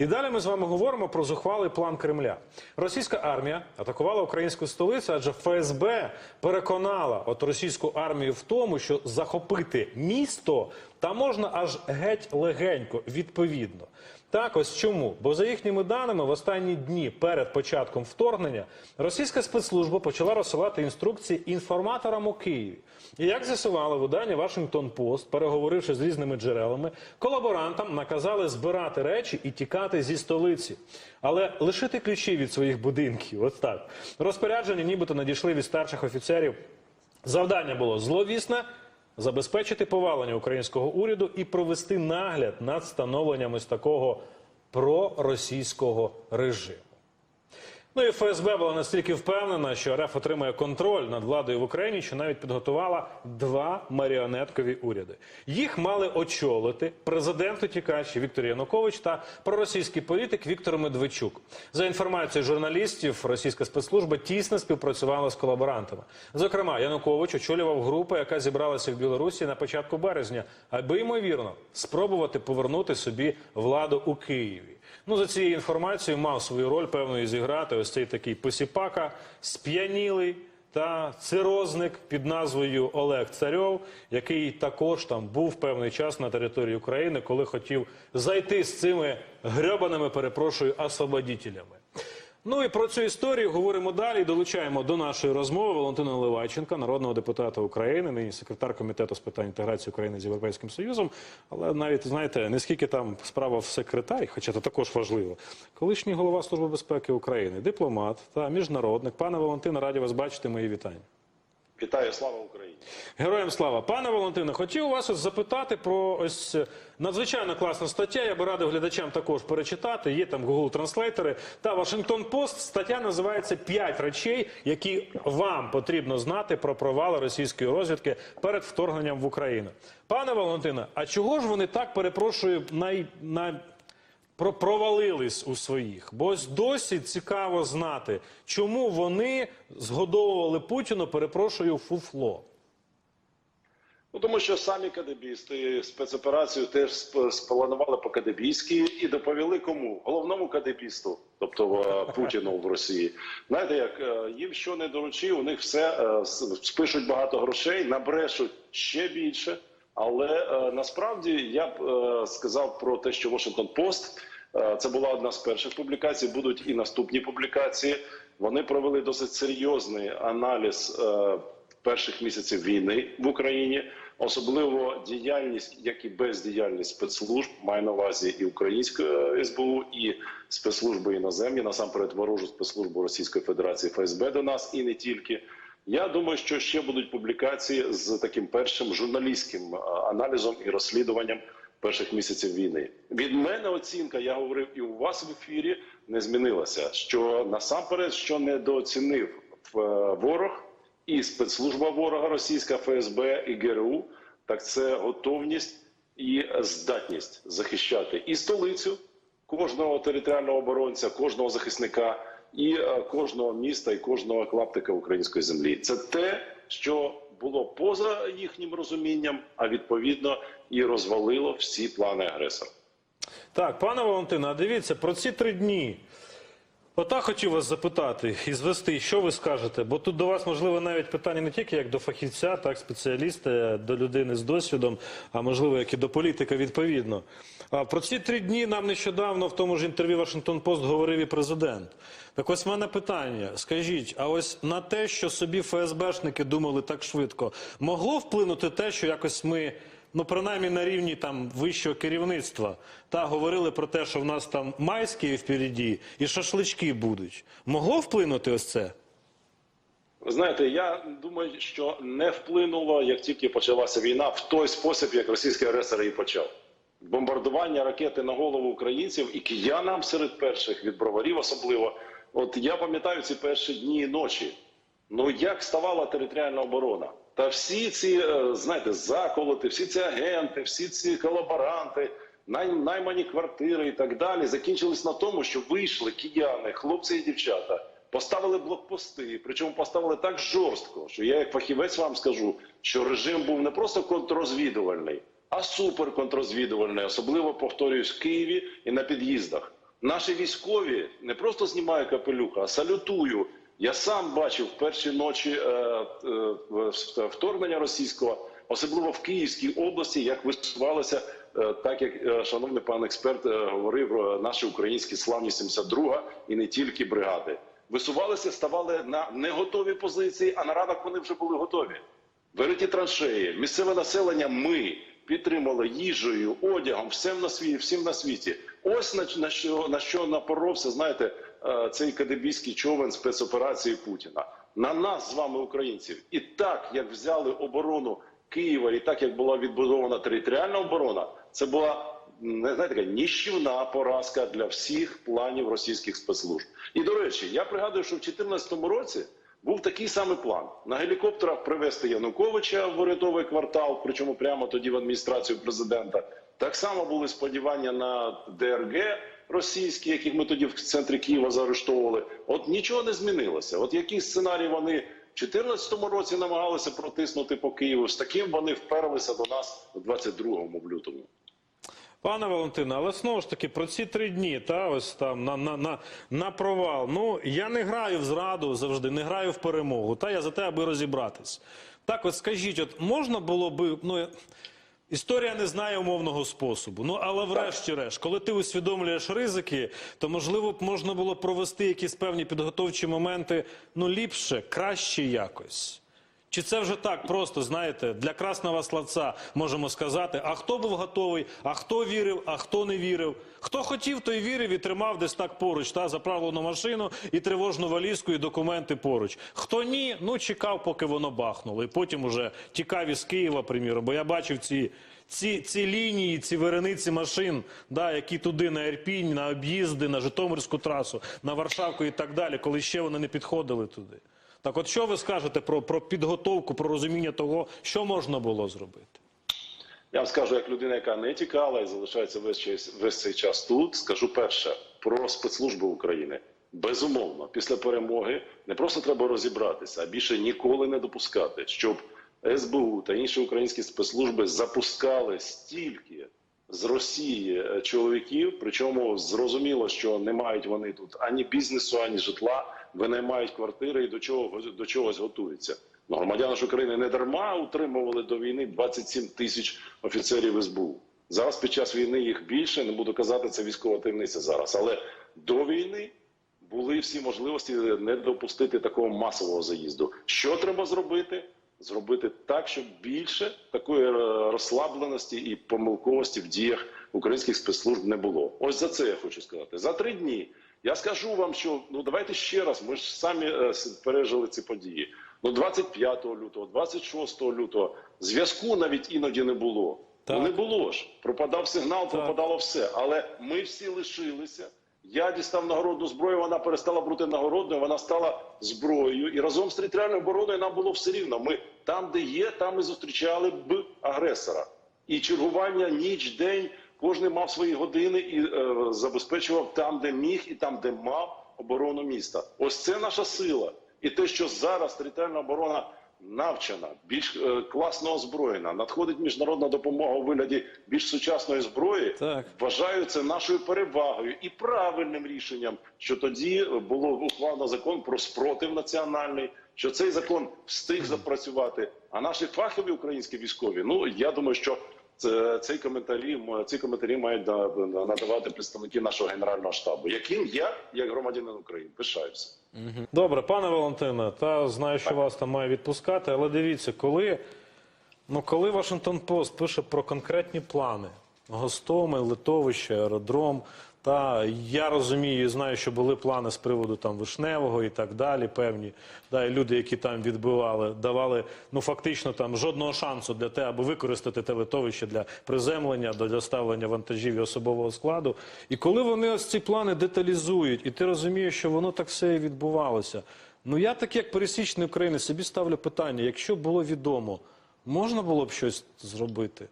І далі ми з вами говоримо про зухвалий план Кремля. Російська армія атакувала українську столицю, адже ФСБ переконала от російську армію в тому, що захопити місто та можна аж геть легенько, відповідно. Так, ось чому? Бо за їхніми даними, в останні дні перед початком вторгнення російська спецслужба почала розсилати інструкції інформаторам у Києві. І як з'ясувало видання Вашингтон Пост, переговоривши з різними джерелами, колаборантам наказали збирати речі і тікати зі столиці, але лишити ключі від своїх будинків. Ось так розпорядження, нібито надійшли від старших офіцерів. Завдання було зловісне забезпечити повалення українського уряду і провести нагляд над становленням із такого проросійського режиму. Ну і ФСБ була настільки впевнена, що РФ отримає контроль над владою в Україні, що навіть підготувала два маріонеткові уряди. Їх мали очолити президент утікач Віктор Янукович та проросійський політик Віктор Медведчук. За інформацією журналістів, російська спецслужба тісно співпрацювала з колаборантами. Зокрема, Янукович очолював групу, яка зібралася в Білорусі на початку березня, аби ймовірно спробувати повернути собі владу у Києві. Ну, за цією інформацією мав свою роль певною зіграти ось цей такий посіпака, сп'янілий та цирозник під назвою Олег Царьов, який також там був певний час на території України, коли хотів зайти з цими грьобаними, перепрошую, освободітелями. Ну і про цю історію говоримо далі. Долучаємо до нашої розмови Валентина Левайченка, народного депутата України, нині секретар комітету з питань інтеграції України з Європейським Союзом. Але навіть знаєте, не скільки там справа в секретарі, хоча це також важливо. Колишній голова Служби безпеки України, дипломат та міжнародник. Пане Валентине, раді вас бачити. Мої вітання. Вітаю, слава Україні! Героям слава, пане Валентине, хотів вас ось запитати про ось е, надзвичайно класна стаття. Я би радив глядачам також перечитати. Є там Google транслейтери та Вашингтон Пост. Стаття називається «П'ять речей, які вам потрібно знати про провали російської розвідки перед вторгненням в Україну. Пане Валентине, а чого ж вони так перепрошую най, най... про- провалились у своїх? Бо ось досі цікаво знати, чому вони згодовували Путіну, перепрошую, фуфло. Ну тому що самі кадебісти спецоперацію теж сп- спланували по кадебійськи і доповіли кому головному кадебісту, тобто е, Путіну в Росії. Знаєте, як е, їм що не доручив, у них все е, спишуть багато грошей, набрешуть ще більше. Але насправді я б сказав про те, що Washington Post це була одна з перших публікацій. Будуть і наступні публікації. Вони провели досить серйозний аналіз е, перших місяців війни в Україні, особливо діяльність, як і бездіяльність спецслужб, має на увазі і українське е, СБУ, і спецслужби іноземні, насамперед ворожу спецслужбу Російської Федерації ФСБ до нас, і не тільки. Я думаю, що ще будуть публікації з таким першим журналістським е, аналізом і розслідуванням перших місяців війни. Від мене оцінка, я говорив і у вас в ефірі, не змінилася. Що насамперед, що недооцінив е, ворог і спецслужба ворога, російська ФСБ і ГРУ, так це готовність і здатність захищати і столицю кожного територіального оборонця, кожного захисника і е, кожного міста і кожного клаптика української землі. Це те, що було поза їхнім розумінням, а відповідно і розвалило всі плани агресора. Так, пане Валентине, а дивіться, про ці три дні. Отак хотів вас запитати і звести, що ви скажете? Бо тут до вас можливо навіть питання не тільки як до фахівця, так спеціаліста, до людини з досвідом, а можливо, як і до політика відповідно. А про ці три дні нам нещодавно в тому ж інтерв'ю Вашингтон Пост говорив і президент. Так ось в мене питання. Скажіть, а ось на те, що собі ФСБшники думали так швидко, могло вплинути те, що якось ми ну принаймні на рівні там вищого керівництва, та говорили про те, що в нас там майські впереді і шашлички будуть. Могло вплинути ось це? Ви знаєте, я думаю, що не вплинуло, як тільки почалася війна, в той спосіб, як російський агресор її почав. Бомбардування ракети на голову українців і киянам серед перших від броварів, особливо. От я пам'ятаю ці перші дні і ночі. Ну як ставала територіальна оборона? Та всі ці, е, знаєте, заколоти, всі ці агенти, всі ці колаборанти, най- наймані квартири і так далі, закінчились на тому, що вийшли кияни, хлопці і дівчата, поставили блокпости, причому поставили так жорстко, що я, як фахівець, вам скажу, що режим був не просто контррозвідувальний, а суперконтррозвідувальний, особливо повторююсь в Києві і на під'їздах. Наші військові не просто знімаю капелюха, а салютую. Я сам бачив в перші ночі е, е, вторгнення російського, особливо в Київській області, як висувалося, е, так як шановний пан експерт говорив, наші українські славні 72 і не тільки бригади. Висувалися, ставали на неготові позиції, а на ранок вони вже були готові. Вириті траншеї, місцеве населення ми підтримали їжею, одягом, всім на світі, всім на світі. Ось на, що на що напоровся, знаєте, цей кадебійський човен спецоперації Путіна. На нас з вами, українців, і так як взяли оборону Києва, і так як була відбудована територіальна оборона, це була не знаєте, така ніщівна поразка для всіх планів російських спецслужб. І до речі, я пригадую, що в 2014 році був такий самий план на гелікоптерах привезти Януковича в урядовий квартал, причому прямо тоді в адміністрацію президента. Так само були сподівання на ДРГ російські, яких ми тоді в центрі Києва заарештовували. От нічого не змінилося. От який сценарій вони в 2014 році намагалися протиснути по Києву, з таким вони вперлися до нас у 22-му в лютому. Пане Валентине, але знову ж таки про ці три дні, та ось там на, на, на, на провал. Ну я не граю в зраду завжди, не граю в перемогу. Та я за те, аби розібратись. Так, от скажіть, от можна було би, ну історія не знає умовного способу. Ну але врешті-решт, коли ти усвідомлюєш ризики, то можливо б можна було провести якісь певні підготовчі моменти ну ліпше, краще якось. Чи це вже так просто, знаєте, для красного словця можемо сказати, а хто був готовий, а хто вірив, а хто не вірив. Хто хотів, той вірив і тримав десь так поруч, та заправлену машину і тривожну валізку, і документи поруч. Хто ні, ну чекав, поки воно бахнуло. І потім уже тікав із Києва, приміром. Бо я бачив ці, ці, ці лінії, ці верениці машин, да, які туди на Ірпінь, на об'їзди, на Житомирську трасу, на Варшавку і так далі, коли ще вони не підходили туди. Так, от що ви скажете про, про підготовку, про розуміння того, що можна було зробити? Я вам скажу, як людина, яка не тікала і залишається весь, час, весь цей час тут, скажу перше про спецслужби України. Безумовно, після перемоги не просто треба розібратися, а більше ніколи не допускати, щоб СБУ та інші українські спецслужби запускали стільки з Росії е, чоловіків. Причому зрозуміло, що не мають вони тут ані бізнесу, ані житла, винаймають квартири і до чого до чогось готуються. Ну, громадяни ж України не дарма утримували до війни 27 тисяч офіцерів СБУ. Зараз під час війни їх більше. Не буду казати, це військова таємниця зараз. Але до війни були всі можливості не допустити такого масового заїзду. Що треба зробити? Зробити так, щоб більше такої е, розслабленості і помилковості в діях українських спецслужб не було. Ось за це я хочу сказати. За три дні я скажу вам, що ну давайте ще раз. Ми ж самі е, пережили ці події. Ну 25 лютого, 26 лютого зв'язку навіть іноді не було. Так. Ну не було ж. Пропадав сигнал, Так. пропадало все. Але ми всі лишилися. Я дістав нагородну зброю, вона перестала бути нагородною, вона стала зброєю. І разом з територіальною обороною нам було все рівно. Ми там, де є, там і зустрічали б агресора. І чергування ніч, день, кожен мав свої години і е, забезпечував там, де міг, і там, де мав оборону міста. Ось це наша сила. І те, що зараз територіальна оборона навчена, більш е, класно озброєна, надходить міжнародна допомога у вигляді більш сучасної зброї. Так. Вважаю це нашою перевагою і правильним рішенням, що тоді було ухвалено закон про спротив національний, що цей закон встиг запрацювати. А наші фахові українські військові, ну я думаю, що цей коментарі ці коментарі мають да- надавати представники нашого генерального штабу, яким я, як громадянин України, пишаюся. Добре, пане Валентине, та знаю, що вас там має відпускати, але дивіться, коли, ну, коли Вашингтон Пост пише про конкретні плани, Гостомель, Литовище, аеродром, та я розумію знаю, що були плани з приводу там Вишневого і так далі, певні. Да, і люди, які там відбивали, давали ну фактично там жодного шансу для те, аби використати те литовище для приземлення, для доставлення вантажів і особового складу. І коли вони ось ці плани деталізують, і ти розумієш, що воно так все і відбувалося. Ну я так як пересічний українець собі ставлю питання: якщо було відомо, можна було б щось зробити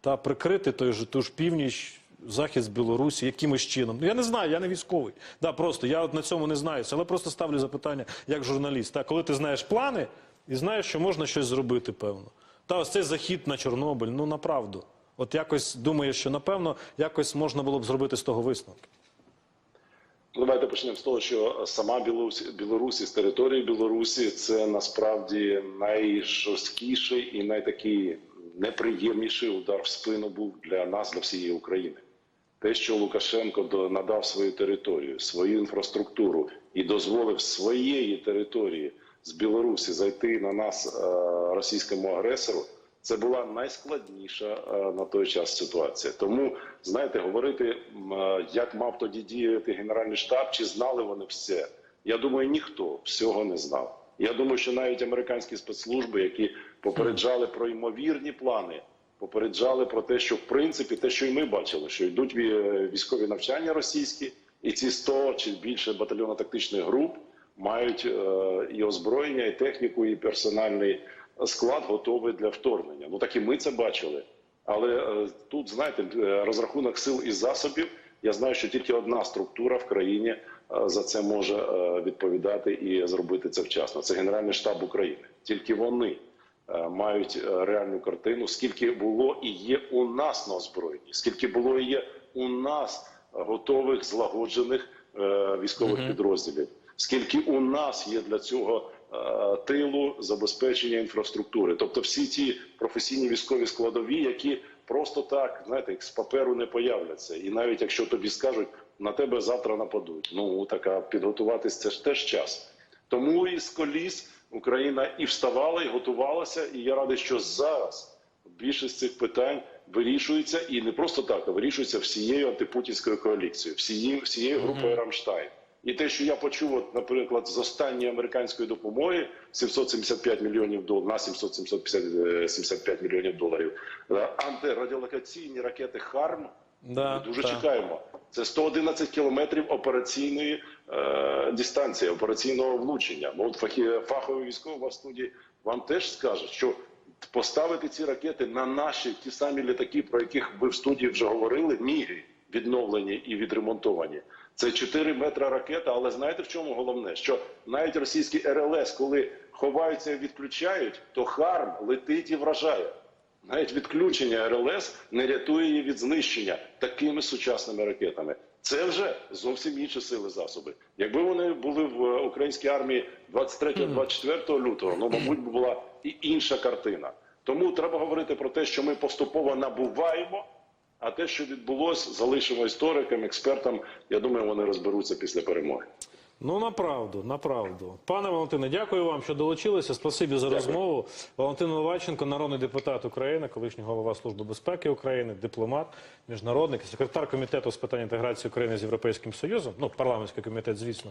та прикрити той же ту ж північ, захід з Білорусі якимось чином. Ну я не знаю, я не військовий. Да, просто я от на цьому не знаюся, але просто ставлю запитання як журналіст. Та коли ти знаєш плани і знаєш, що можна щось зробити, певно. Та ось цей захід на Чорнобиль, ну направду. От якось думаю, що напевно якось можна було б зробити з того висновки. давайте почнемо з того, що сама Білорусь, Білорусь із території Білорусі це насправді найжорсткіший і найтакий неприємніший удар в спину був для нас, для всієї України. Те, що Лукашенко надав свою територію, свою інфраструктуру і дозволив своєї території з Білорусі зайти на нас е, російському агресору, це була найскладніша е, на той час ситуація. Тому знаєте, говорити, е, як мав тоді діяти Генеральний штаб, чи знали вони все. Я думаю, ніхто всього не знав. Я думаю, що навіть американські спецслужби, які попереджали про ймовірні плани, попереджали про те, що в принципі те, що і ми бачили, що йдуть військові навчання російські, і ці 100 чи більше батальйонно-тактичних груп мають е, і озброєння, і техніку, і персональний склад готовий для вторгнення. Ну так і ми це бачили. Але е, тут, знаєте, е, розрахунок сил і засобів. Я знаю, що тільки одна структура в країні за це може відповідати і зробити це вчасно. Це Генеральний штаб України. Тільки вони мають е, реальну картину, скільки було і є у нас на озброєнні, скільки було і є у нас готових злагоджених е, військових підрозділів, скільки у нас є для цього е, тилу забезпечення інфраструктури, тобто всі ті професійні військові складові, які просто так знаєте, як з паперу не появляться, і навіть якщо тобі скажуть на тебе завтра нападуть, ну така підготуватись це ж теж час. Тому із коліс Україна і вставала, і готувалася. І я радий, що зараз більшість цих питань вирішується і не просто так, а вирішується всією антипутінською коаліцією, всією, всією групою Рамштайн. І те, що я почув, от, наприклад, з останньої американської допомоги 775 мільйонів доларів на 775 мільйонів доларів, е, антирадіолокаційні ракети ХАРМ. Да, Ми дуже так. чекаємо. Це 111 кілометрів операційної е, дистанції, операційного влучення. Ну, от фахі, фахові військові студії вам теж скажуть, що поставити ці ракети на наші ті самі літаки, про яких ви в студії вже говорили, міги відновлені і відремонтовані. Це 4 метри ракета, але знаєте в чому головне? Що навіть російські РЛС, коли ховаються і відключають, то харм летить і вражає. Навіть відключення РЛС не рятує її від знищення такими сучасними ракетами. Це вже зовсім інші сили засоби. Якби вони були в е, українській армії 23-24 лютого, ну мабуть, була і інша картина. Тому треба говорити про те, що ми поступово набуваємо. А те, що відбулося, залишимо історикам, експертам. Я думаю, вони розберуться після перемоги. Ну, направду, направду. Пане Валентине, дякую вам, що долучилися. Спасибі за розмову. Валентин Ловаченко, народний депутат України, колишній голова Служби безпеки України, дипломат, міжнародник, секретар комітету з питань інтеграції України з Європейським Союзом. Ну, парламентський комітет, звісно.